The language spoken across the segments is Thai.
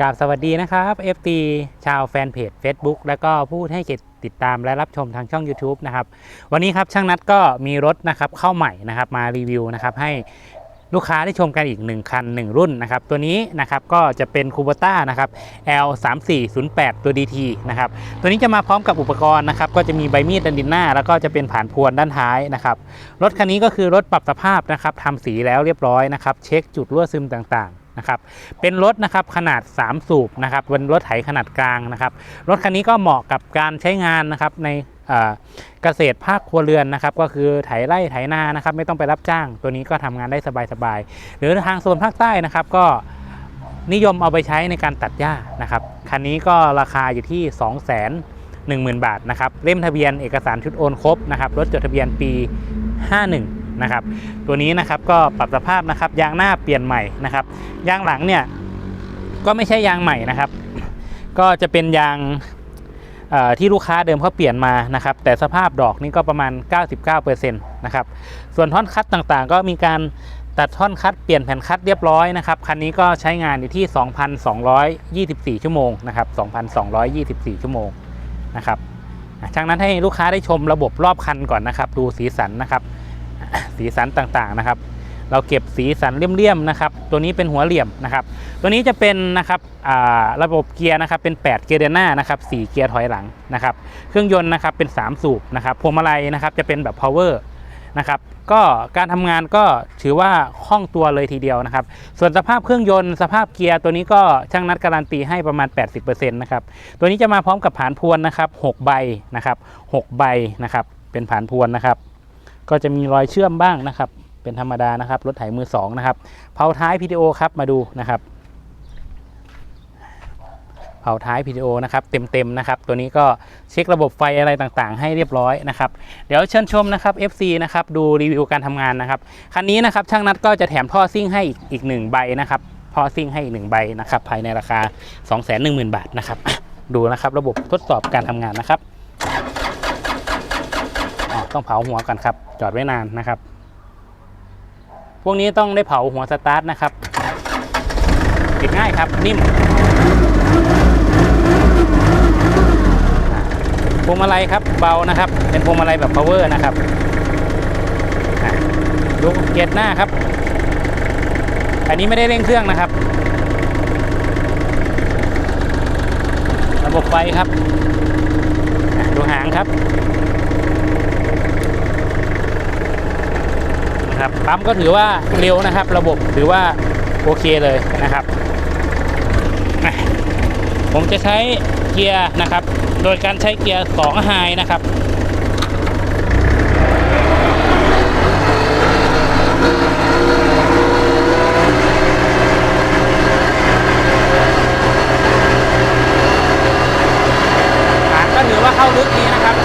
กราบสวัสดีนะครับ FT ชาวแฟนเพจ Facebook แล้วก็ผู้ให้เกียรติติดตามและรับชมทางช่อง YouTube นะครับวันนี้ครับช่างนัดก็มีรถนะครับเข้าใหม่นะครับมารีวิวนะครับให้ลูกค้าได้ชมกันอีก 1 คัน 1 รุ่นนะครับตัวนี้นะครับก็จะเป็นคู b ต้านะครับ L 3 4 0 8ตัว DT นะครับตัวนี้จะมาพร้อมกับอุปกรณ์นะครับก็จะมีใบมีดดันดินหน้า แล้วก็จะเป็นผ่านพวนด้านท้ายนะครับรถคันนี้ก็คือรถปรับสภาพนะครับทำสีแล้วเรียบร้อยนะครับเช็คจุดรั่วซึมต่างๆ นะครับเป็นรถนะครับขนาด 3 สูบนะครับเป็นรถไถขนาดกลางนะครับรถคันนี้ก็เหมาะกับการใช้งานนะครับในเกษตรภาคครัวเรือนนะครับก็คือไถไร่ไถนานะครับไม่ต้องไปรับจ้าง ตัวนี้ก็ทำงานได้สบายๆหรือทางโซนภาคใต้นะครับก็นิยมเอาไปใช้ในการตัดหญ้านะครับคันนี้ก็ราคาอยู่ที่2 1 0 0 0 0 บาทนะครับเล่มทะเบียนเอกสารชุดโอนครบนะครับรถจดทะเบียนปี 51 นะครับ ตัวนี้นะครับก็ปรับสภาพนะครับยางหน้าเปลี่ยนใหม่นะครับ ยางหลังเนี่ยก็ไม่ใช่ยางใหม่นะครับ ก็จะเป็นยางที่ลูกค้าเดิมเขาเปลี่ยนมานะครับ แต่สภาพดอกนี่ก็ประมาณ 99%นะครับ ส่วนท่อนคัดต่างๆ ก็มีการตัดท่อนคัดเปลี่ยนแผ่นคัดเรียบร้อยนะครับ คันนี้ก็ใช้งานอยู่ที่ 2,224 ชั่วโมงนะครับ 2,224 ชั่วโมงนะครับจากนั้นให้ลูกค้าได้ชมระบบรอบคันก่อนนะครับ ดูสีสันนะครับ สีสันต่างๆนะครับ เราเก็บสีสันเลี่ยมๆนะครับ ตัวนี้เป็นหัวเหลี่ยมนะครับ ตัวนี้จะเป็นนะครับระบบเกียร์นะครับเป็น 8 เกียร์เดินหน้านะครับ4เกียร์ถอยหลังนะครับ เครื่องยนต์นะครับเป็น 3 สูบนะครับพวงมาลัยนะครับจะเป็นแบบ power นะครับก็การทำงานก็ถือว่าคล่องตัวเลยทีเดียวนะครับ ส่วนสภาพเครื่องยนต์สภาพเกียร์ตัวนี้ก็ช่างนัดการันตีให้ประมาณ 80%นะครับตัวนี้จะมาพร้อมกับผานพวนนะครับ6ใบนะครับ6ใบนะครับเป็นผานพวนนะครับ ก็จะมีรอยเชื่อมบ้างนะครับ เป็นธรรมดานะครับ รถไถมือสองนะครับเผาท้าย PTO ครับมาดูนะครับเผาท้าย PTO นะครับเต็มๆนะครับ ตัวนี้ก็เช็คระบบไฟอะไรต่างๆ ให้เรียบร้อยนะครับ เดี๋ยวเชิญชมนะครับ FC นะครับดูรีวิวการทำงานนะครับคันนี้นะครับช่างนัดก็จะแถมท่อซิ่งให้อีกหนึ่งใบนะครับท่อซิ่งให้อีกหนึ่งใบนะครับภายในราคา 210,000 บาทนะครับดูนะครับระบบทดสอบการทำงานนะครับ ต้องเผาหัวก่อนครับ จอดไว้นานนะครับ พวกนี้ต้องได้เผาหัวสตาร์ทนะครับติดง่ายครับ นิ่มพวงมาลัยครับเบานะครับ เป็นพวงมาลัยแบบ power นะครับดูเกียร์หน้าครับ อันนี้ไม่ได้เร่งเครื่องนะครับ ระบบไฟครับ ดูหางครับ นะครับปั๊มก็ถือว่าเร็วนะครับ ระบบถือว่าโอเคเลยนะครับ ผมจะใช้เกียร์นะครับ โดยการใช้เกียร์2ไฮนะครับ ฐานก็ถือว่าเข้าลึกดีนะครับ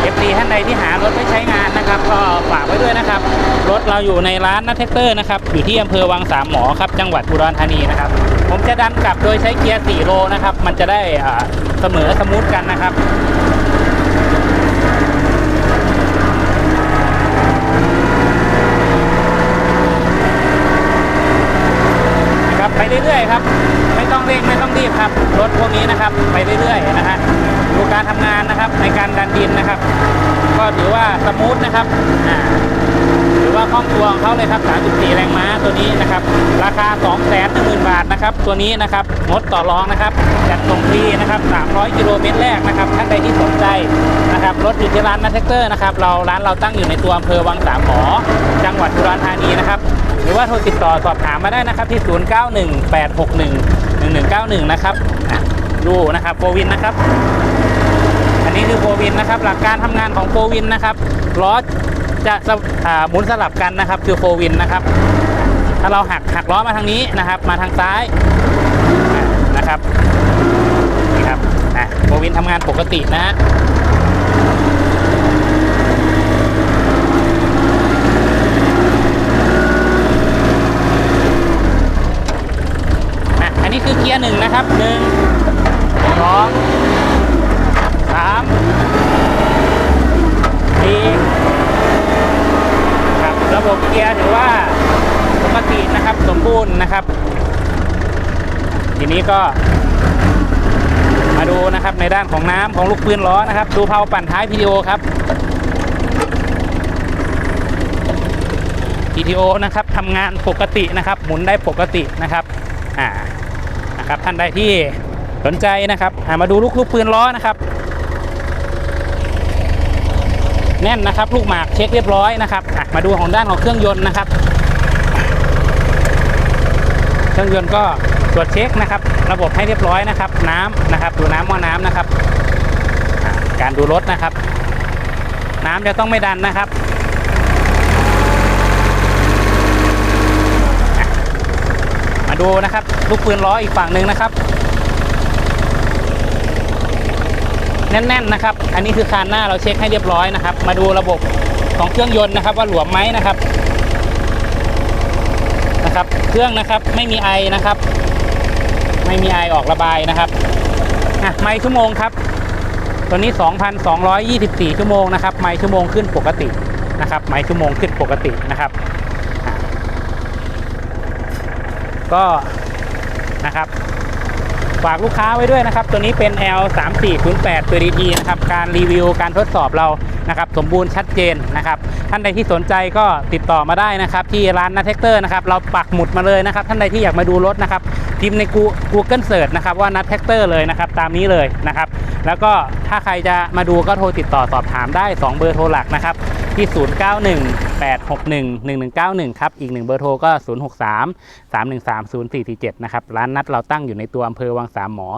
เอฟดีท่านใดที่ หารถไว้ใช้งานนะครับ ก็ฝากไว้ด้วยนะครับ รถเราอยู่ในร้านนัทเทคเตอร์นะครับ อยู่ที่อำเภอวังสามหมอครับ จังหวัดอุดรธานีนะครับ ผมจะดันกลับโดยใช้เกียร์4โลนะครับ มันจะได้เสมอสมูทกันนะครับนะครับไปเรื่อยๆครับ ไม่ต้องเร่งไม่ต้องรีบครับ รถพวกนี้นะครับ ไปเรื่อยๆนะฮะดูการทำงานนะครับในการดันดินนะครับ ก็ถือว่าสมูทนะครับถือว่าคล่องตัวของเขาเลยครับ 34 แรงม้าตัวนี้นะครับ ราคา 210,000 บาทนะครับ ตัวนี้นะครับงดต่อรองนะครับจัดส่งฟรีนะครับ 300 กิโลเมตรแรกนะครับท่านใดที่สนใจนะครับรถอยู่ที่ร้านนัทเทคเตอร์นะครับเราร้านเราตั้งอยู่ในตัวอำเภอวังสามหมอ จังหวัดอุดรธานีนะครับหรือว่าโทรติดต่อสอบถามมาได้นะครับที่ 0918611191 นะครับดูนะครับโฟวินนะครับ นนี้คือโฟวินนะครับ หลักการทำงานของโฟวินนะครับล้อจะหมุนสลับกันนะครับ คือโฟวินนะครับ ถ้าเราหักหักล้อมาทางนี้นะครับ มาทางซ้ายนะครับนี่ครับโฟวินทำงานปกตินะฮะอันนี้คือเกียร์หนึ่งนะครับหนึ่งสอง สามสี่บระบบเกียร์ถือว่าปกตินะครับสมบูรณ์นะครับ ทีนี้ก็ มาดูนะครับในด้านของน้ำของลูกปืนล้อนะครับ ดูเพาปั่นท้าย PTO ครับ PTO นะครับทำงานปกตินะครับ หมุนได้ปกตินะครับอ่านะครับท่านใดที่สนใจนะครับมาดูลูกลูกปืนล้อนะครับ แน่นนะครับ ลูกหมากเช็คเรียบร้อยนะครับมาดูของด้านของเครื่องยนต์นะครับ เครื่องยนต์ก็ตรวจเช็คนะครับ ระบบให้เรียบร้อยนะครับ น้ำนะครับ ดูน้ำว่าน้ำนะครับ การดูรถนะครับ น้ำจะต้องไม่ดันนะครับมาดูนะครับ ลูกปืนล้ออีกฝั่งหนึ่งนะครับ แน่นๆนะครับ อันนี้คือคานหน้าเราเช็คให้เรียบร้อยนะครับ มาดูระบบของเครื่องยนต์นะครับ ว่าหลวมไหมนะครับนะครับ เครื่องนะครับไม่มีไอนะครับ ไม่มีไอออกระบายนะครับอะไมล์ชั่วโมงครับ ตัวนี้ 2,224 ชั่วโมงนะครับไมล์ชั่วโมงขึ้นปกตินะครับไมล์ชั่วโมงขึ้นปกตินะครับ ก็นะครับ ฝากลูกค้าไว้ด้วยนะครับ ตัวนี้เป็น L 3 4 0 8 ตัว DT นะครับ การรีวิวการทดสอบเรานะครับสมบูรณ์ชัดเจนนะครับ ท่านใดที่สนใจก็ติดต่อมาได้นะครับ ที่ร้านนาเทคเตอร์นะครับ เราปักหมุดมาเลยนะครับ ท่านใดที่อยากมาดูรถนะครับพิมพ์ใน Google Search นะครับว่านัทแท็กเตอร์เลยนะครับ ตามนี้เลยนะครับ แล้วก็ถ้าใครจะมาดูก็โทรติดต่อสอบถามได้ 2 เบอร์โทรหลักนะครับ ที่ 0918611191 ครับ อีก1เบอร์โทรก็ 063 313 0447 นะครับ ร้านนัดเราตั้งอยู่ในตัวอำเภอวังสามหมอ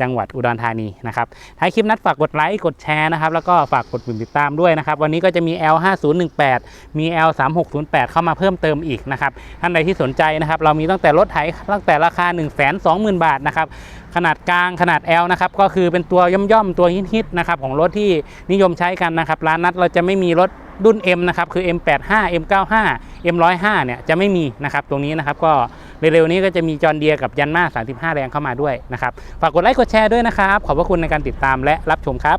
จังหวัดอุดรธานีนะครับท้ายคลิปนัดฝากกดไลค์ กดแชร์นะครับ แล้วก็ฝากกดปุ่มติดตามด้วยนะครับ วันนี้ก็จะมี L5018 มี L3608 เข้ามาเพิ่มเติมอีกนะครับ ท่านใดที่สนใจนะครับ เรามีตั้งแต่รถไถตั้งแต่ราคา 1 2 0 0 0 0 บาทนะครับขนาดกลางขนาด L นะครับก็คือเป็นตัวย่อมๆตัวฮิตๆนะครับของรถที่นิยมใช้กันนะครับ ร้านนัดเราจะไม่มีรถ รุ่น M นะครับคือ M85 M95 M105 เนี่ยจะไม่มีนะครับตรงนี้นะครับก็เร็วๆนี้ก็จะมีจอห์นเดียกับยันมา35 แรงเข้ามาด้วยนะครับฝากกดไลค์กดแชร์ด้วยนะครับ ขอบพระคุณในการติดตามและรับชมครับ